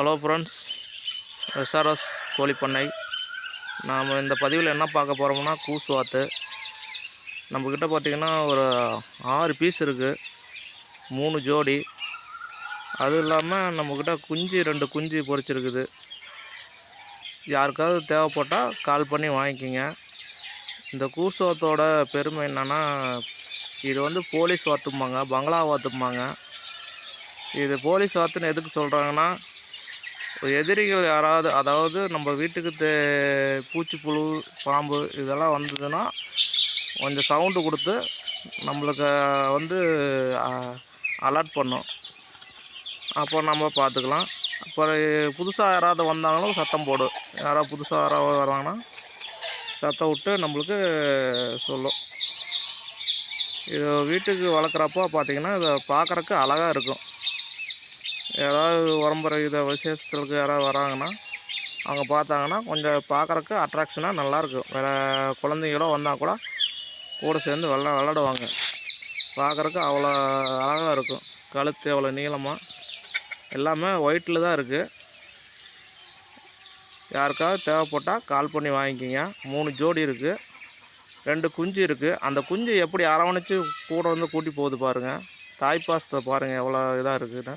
Hello friends SRS கோழிப்பண்ணை நாம் இந்த பதிவில் என்ன பார்க்க போகிறோம்னா கூஸ் வாத்து நம்மக்கிட்ட பார்த்திங்கன்னா ஒரு ஆறு பீஸ் இருக்குது மூணு ஜோடி. அது இல்லாமல் நம்மக்கிட்ட குஞ்சு ரெண்டு குஞ்சு பொரிச்சிருக்குது. யாருக்காவது தேவைப்பட்டால் கால் பண்ணி வாங்கிக்கிங்க. இந்த கூஸ் வாத்தோட பெருமை என்னென்னா இது வந்து போலீஸ் வாத்தும்பாங்க பங்களா வாத்தும்பாங்க. இது போலீஸ் வாத்துன்னு எதுக்கு சொல்கிறாங்கன்னா எதிரிகள் யாராவது அதாவது நம்ம வீட்டுக்கு தே பூச்சிப்புழு பாம்பு இதெல்லாம் வந்ததுன்னா கொஞ்சம் சவுண்டு கொடுத்து நம்மளுக்கு வந்து அலர்ட் பண்ணும். அப்போ நம்ம பார்த்துக்கலாம். அப்புறம் புதுசாக யாராவது வந்தாங்களும் சத்தம் போடும் யாராவது புதுசாக யாராவது வராங்கன்னா சத்தம் விட்டு நம்மளுக்கு சொல்லும். இது வீட்டுக்கு வளர்க்குறப்போ பார்த்திங்கன்னா இதை பார்க்குறக்கு அழகாக இருக்கும். ஏதாவது உரம்புற இதை விசேஷத்துக்கு யாராவது வராங்கன்னா அவங்க பார்த்தாங்கன்னா கொஞ்சம் பார்க்குறக்கு அட்ராக்ஷனாக நல்லாயிருக்கும் வேறு குழந்தைங்களோ வந்தால் கூட கூட சேர்ந்து விளா விளாடுவாங்க. பார்க்குறக்கு அவ்வளோ அழகாக இருக்கும் கழுத்து அவ்வளோ நீளமாக எல்லாமே ஒயிட்டில் தான் இருக்குது யாருக்காவது தேவைப்பட்டால் கால் பண்ணி வாங்கிக்கிங்க. மூணு ஜோடி இருக்குது ரெண்டு குஞ்சு இருக்குது அந்த குஞ்சு எப்படி அரவணைச்சு கூட வந்து கூட்டி போகுது பாருங்கள் தாய்ப்பாசத்தை பாருங்கள் எவ்வளோ இதாக இருக்குதுன்னு